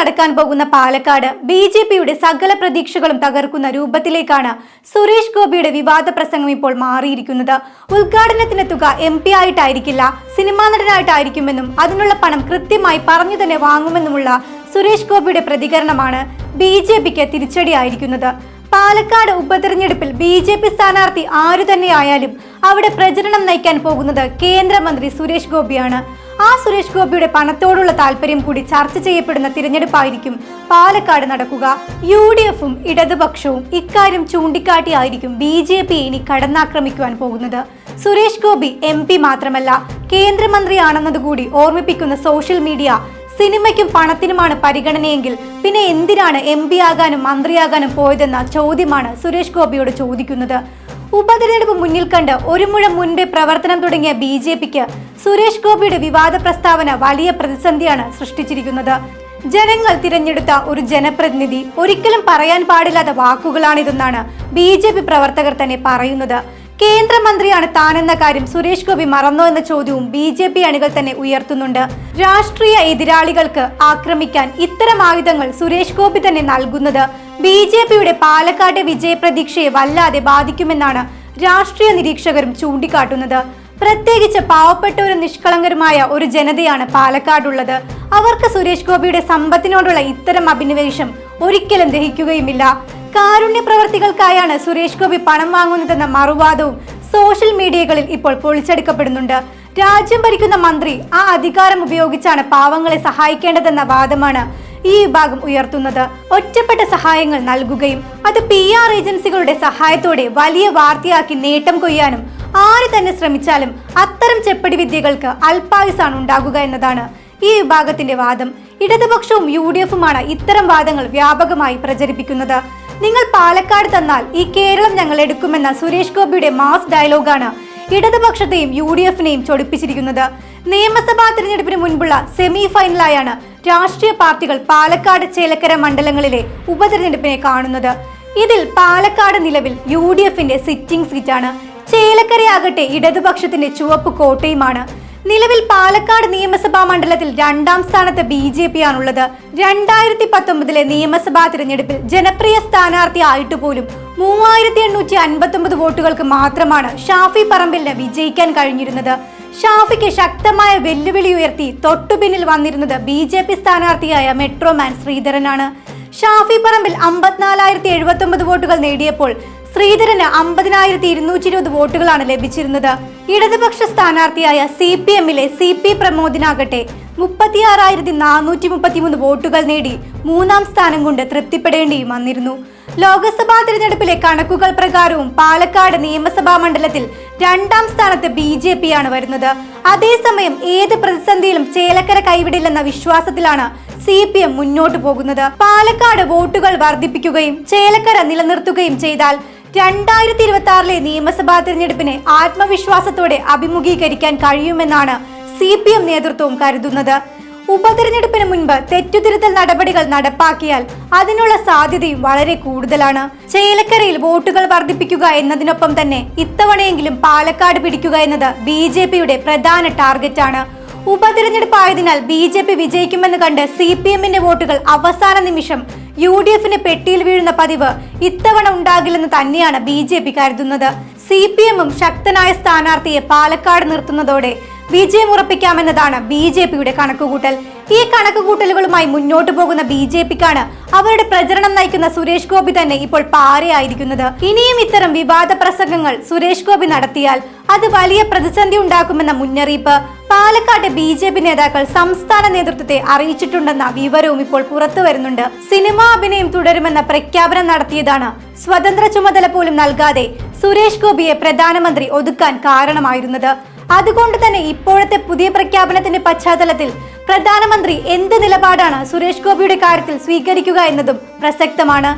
നടക്കാൻ പോകുന്ന Palakkad B J പിയുടെ സകല പ്രതീക്ഷകളും തകർക്കുന്ന രൂപത്തിലേക്കാണ് സുരേഷ് ഗോപിയുടെ വിവാദ പ്രസംഗം ഇപ്പോൾ മാറിയിരിക്കുന്നത്. ഉദ്ഘാടനത്തിന് തുക എം പി ആയിട്ടായിരിക്കില്ല സിനിമാ നടനായിട്ടായിരിക്കുമെന്നും അതിനുള്ള പണം കൃത്യമായി പറഞ്ഞു തന്നെ വാങ്ങുമെന്നുമുള്ള സുരേഷ് ഗോപിയുടെ പ്രതികരണമാണ് ബി ജെ പിക്ക് തിരിച്ചടിയായിരിക്കുന്നത്. പാലക്കാട് ഉപതെരഞ്ഞെടുപ്പിൽ ബി ജെ പി സ്ഥാനാർത്ഥി ആരു തന്നെയായാലും അവിടെ പ്രചരണം നയിക്കാൻ പോകുന്നത് കേന്ദ്രമന്ത്രി സുരേഷ് ഗോപിയാണ്. ആ സുരേഷ് ഗോപിയുടെ പണത്തോടുള്ള താല്പര്യം കൂടി ചർച്ച ചെയ്യപ്പെടുന്ന തിരഞ്ഞെടുപ്പായിരിക്കും പാലക്കാട് നടക്കുക. യു ഡി എഫും ഇടതുപക്ഷവും ഇക്കാര്യം ചൂണ്ടിക്കാട്ടിയായിരിക്കും ബി ജെ പി ഇനി കടന്നാക്രമിക്കുവാൻ പോകുന്നത്. സുരേഷ് ഗോപി എം പി മാത്രമല്ല കേന്ദ്രമന്ത്രിയാണെന്നതുകൂടി ഓർമ്മിപ്പിക്കുന്ന സോഷ്യൽ മീഡിയ സിനിമയ്ക്കും പണത്തിനുമാണ് പരിഗണനയെങ്കിൽ പിന്നെ എന്തിനാണ് എം പി ആകാനും മന്ത്രിയാകാനും പോയതെന്ന ചോദ്യമാണ് സുരേഷ് ഗോപിയോട് ചോദിക്കുന്നത്. ഉപതെരഞ്ഞെടുപ്പ് മുന്നിൽ കണ്ട് ഒരു മുഴം മുൻപേ പ്രവർത്തനം തുടങ്ങിയ ബി ജെ പിക്ക് സുരേഷ് ഗോപിയുടെ വിവാദ പ്രസ്താവന വലിയ പ്രതിസന്ധിയാണ് സൃഷ്ടിച്ചിരിക്കുന്നത്. ജനങ്ങൾ തിരഞ്ഞെടുത്ത ഒരു ജനപ്രതിനിധി ഒരിക്കലും പറയാൻ പാടില്ലാത്ത വാക്കുകളാണിതെന്നാണ് ബി ജെ പി പ്രവർത്തകർ തന്നെ പറയുന്നത്. കേന്ദ്രമന്ത്രിയാണ് താനെന്ന കാര്യം സുരേഷ് ഗോപി മറന്നോ എന്ന ചോദ്യവും ബി ജെ പി അണികൾ തന്നെ ഉയർത്തുന്നുണ്ട്. രാഷ്ട്രീയ എതിരാളികൾക്ക് ആക്രമിക്കാൻ ഇത്തരം ആയുധങ്ങൾ സുരേഷ് ഗോപി തന്നെ നൽകുന്നത് ബി ജെ പിയുടെ പാലക്കാട്ടെ വിജയപ്രതീക്ഷയെ വല്ലാതെ ബാധിക്കുമെന്നാണ് രാഷ്ട്രീയ നിരീക്ഷകരും ചൂണ്ടിക്കാട്ടുന്നത്. പ്രത്യേകിച്ച് പാവപ്പെട്ടവരും നിഷ്കളങ്കരുമായ ഒരു ജനതയാണ് പാലക്കാടുള്ളത്. അവർക്ക് സുരേഷ് ഗോപിയുടെ സമ്പത്തിനോടുള്ള ഇത്തരം അഭിനിവേശം ഒരിക്കലും ദഹിക്കുകയുമില്ല. കാരുണ്യ പ്രവർത്തികൾക്കായാണ് സുരേഷ് ഗോപി പണം വാങ്ങുന്നതെന്ന മറുവാദവും സോഷ്യൽ മീഡിയകളിൽ ഇപ്പോൾ പൊളിച്ചെടുക്കപ്പെടുന്നുണ്ട്. രാജ്യം ഭരിക്കുന്ന മന്ത്രി ആ അധികാരം ഉപയോഗിച്ചാണ് പാവങ്ങളെ സഹായിക്കേണ്ടതെന്ന വാദമാണ് ഈ വിഭാഗം ഉയർത്തുന്നത്. ഒറ്റപ്പെട്ട സഹായങ്ങൾ നൽകുകയും അത് പി ആർ ഏജൻസികളുടെ സഹായത്തോടെ വലിയ വാർത്തയാക്കി നേട്ടം കൊയ്യാനും ആര് തന്നെ ശ്രമിച്ചാലും അത്തരം ചെപ്പടി വിദ്യകൾക്ക് അൽപായുസാണ് ഉണ്ടാകുക എന്നതാണ് ഈ വിഭാഗത്തിന്റെ വാദം. ഇടതുപക്ഷവും യു ഡി എഫുമാണ് ഇത്തരം വാദങ്ങൾ വ്യാപകമായി പ്രചരിപ്പിക്കുന്നത്. നിങ്ങൾ പാലക്കാട് തന്നാൽ ഈ കേരളം ഞങ്ങൾ എടുക്കുമെന്ന സുരേഷ് ഗോപിയുടെ മാസ് ഡയലോഗാണ് ഇടതുപക്ഷത്തെയും യു ഡി എഫിനെയും ചൊടിപ്പിച്ചിരിക്കുന്നത്. നിയമസഭാ തിരഞ്ഞെടുപ്പിന് മുൻപുള്ള സെമി ഫൈനലായാണ് രാഷ്ട്രീയ പാർട്ടികൾ പാലക്കാട് ചേലക്കര മണ്ഡലങ്ങളിലെ ഉപതെരഞ്ഞെടുപ്പിനെ കാണുന്നത്. ഇതിൽ പാലക്കാട് നിലവിൽ യു ഡി എഫിന്റെ സിറ്റിംഗ് സീറ്റാണ്. ചേലക്കരയാകട്ടെ ഇടതുപക്ഷത്തിന്റെ ചുവപ്പ് കോട്ടയുമാണ്. നിലവിൽ പാലക്കാട് നിയമസഭാ മണ്ഡലത്തിൽ രണ്ടാം സ്ഥാനത്ത് ബി ജെ പി ആണുള്ളത് രണ്ടായിരത്തി പത്തൊമ്പതിലെ നിയമസഭാ തിരഞ്ഞെടുപ്പിൽ ജനപ്രിയ സ്ഥാനാർത്ഥി ആയിട്ട് പോലും മൂവായിരത്തി എണ്ണൂറ്റി അൻപത്തി വോട്ടുകൾക്ക് മാത്രമാണ് ഷാഫി പറമ്പിലിന് വിജയിക്കാൻ കഴിഞ്ഞിരുന്നത്. ഷാഫിക്ക് ശക്തമായ വെല്ലുവിളി ഉയർത്തി തൊട്ടുപിന്നിൽ വന്നിരുന്നത് ബി ജെ പി സ്ഥാനാർത്ഥിയായ മെട്രോമാൻ ശ്രീധരനാണ്. ഷാഫി പറമ്പിൽ അമ്പത്തിനാലായിരത്തി എഴുപത്തി ഒമ്പത് വോട്ടുകൾ നേടിയപ്പോൾ ശ്രീധരന് അമ്പതിനായിരത്തി ഇരുന്നൂറ്റി ഇരുപത് വോട്ടുകളാണ് ലഭിച്ചിരുന്നത്. ഇടതുപക്ഷ സ്ഥാനാർത്ഥിയായ സി പി എമ്മിലെ സി പി പ്രമോദിനാകട്ടെ മുപ്പത്തിയാറായിരത്തി നാനൂറ്റി മുപ്പത്തിമൂന്ന് വോട്ടുകൾ നേടി മൂന്നാം സ്ഥാനം കൊണ്ട് തൃപ്തിപ്പെടേണ്ടിയും വന്നിരുന്നു. ലോക്സഭാ തിരഞ്ഞെടുപ്പിലെ കണക്കുകൾ പ്രകാരവും പാലക്കാട് നിയമസഭാ മണ്ഡലത്തിൽ രണ്ടാം സ്ഥാനത്ത് ബി ജെ പി ആണ് വരുന്നത്. അതേസമയം ഏത് പ്രതിസന്ധിയിലും ചേലക്കര കൈവിടില്ലെന്ന വിശ്വാസത്തിലാണ് സി പി എം മുന്നോട്ട് പോകുന്നത്. പാലക്കാട് വോട്ടുകൾ വർദ്ധിപ്പിക്കുകയും ചേലക്കര നിലനിർത്തുകയും ചെയ്താൽ രണ്ടായിരത്തി ഇരുപത്തി ആറിലെ നിയമസഭാ തിരഞ്ഞെടുപ്പിനെ ആത്മവിശ്വാസത്തോടെ അഭിമുഖീകരിക്കാൻ കഴിയുമെന്നാണ് സി പി എം നേതൃത്വവും കരുതുന്നത്. ഉപതെരഞ്ഞെടുപ്പിന് മുൻപ് തെറ്റുതിരുത്തൽ നടപടികൾ നടപ്പാക്കിയാൽ അതിനുള്ള സാധ്യതയും വളരെ കൂടുതലാണ്. ചേലക്കരയിൽ വോട്ടുകൾ വർദ്ധിപ്പിക്കുക എന്നതിനൊപ്പം തന്നെ ഇത്തവണയെങ്കിലും പാലക്കാട് പിടിക്കുക എന്നത് ബി ജെ പിയുടെ പ്രധാന ടാർഗറ്റാണ്. ഉപതിരഞ്ഞെടുപ്പ് ആയതിനാൽ ബി ജെ പി വിജയിക്കുമെന്ന് കണ്ട് സി പി എമ്മിന്റെ വോട്ടുകൾ അവസാന നിമിഷം യു ഡി എഫിന് പെട്ടിയിൽ വീഴുന്ന പതിവ് ഇത്തവണ ഉണ്ടാകില്ലെന്ന് തന്നെയാണ് ബി ജെ പി കരുതുന്നത്. സി പി എമ്മും ശക്തനായ സ്ഥാനാർത്ഥിയെ പാലക്കാട് നിർത്തുന്നതോടെ വിജയം ഉറപ്പിക്കാമെന്നതാണ് ബി ജെ പിയുടെ കണക്കുകൂട്ടൽ. ഈ കണക്കുകൂട്ടലുകളുമായി മുന്നോട്ടു പോകുന്ന ബി ജെ പിക്കാണ് അവരുടെ പ്രചരണം നയിക്കുന്ന സുരേഷ് ഗോപി തന്നെ ഇപ്പോൾ പാരയായിരിക്കുന്നത് ഇനിയും ഇത്തരം വിവാദ പ്രസംഗങ്ങൾ സുരേഷ് ഗോപി നടത്തിയാൽ അത് വലിയ പ്രതിസന്ധി ഉണ്ടാക്കുമെന്ന മുന്നറിയിപ്പ് പാലക്കാട്ടെ ബി ജെ പി നേതാക്കൾ സംസ്ഥാന നേതൃത്വത്തെ അറിയിച്ചിട്ടുണ്ടെന്ന വിവരവും ഇപ്പോൾ പുറത്തു വരുന്നുണ്ട്. സിനിമാ അഭിനയം തുടരുമെന്ന പ്രഖ്യാപനം നടത്തിയതാണ് സ്വതന്ത്ര ചുമതല പോലും നൽകാതെ സുരേഷ് ഗോപിയെ പ്രധാനമന്ത്രി ഒതുക്കാൻ കാരണമായിരുന്നത്. അതുകൊണ്ട് തന്നെ ഇപ്പോഴത്തെ പുതിയ പ്രഖ്യാപനത്തിന്റെ പശ്ചാത്തലത്തിൽ പ്രധാനമന്ത്രി എന്ത് നിലപാടാണ് സുരേഷ് ഗോപിയുടെ കാര്യത്തിൽ സ്വീകരിക്കുക എന്നതും പ്രസക്തമാണ്.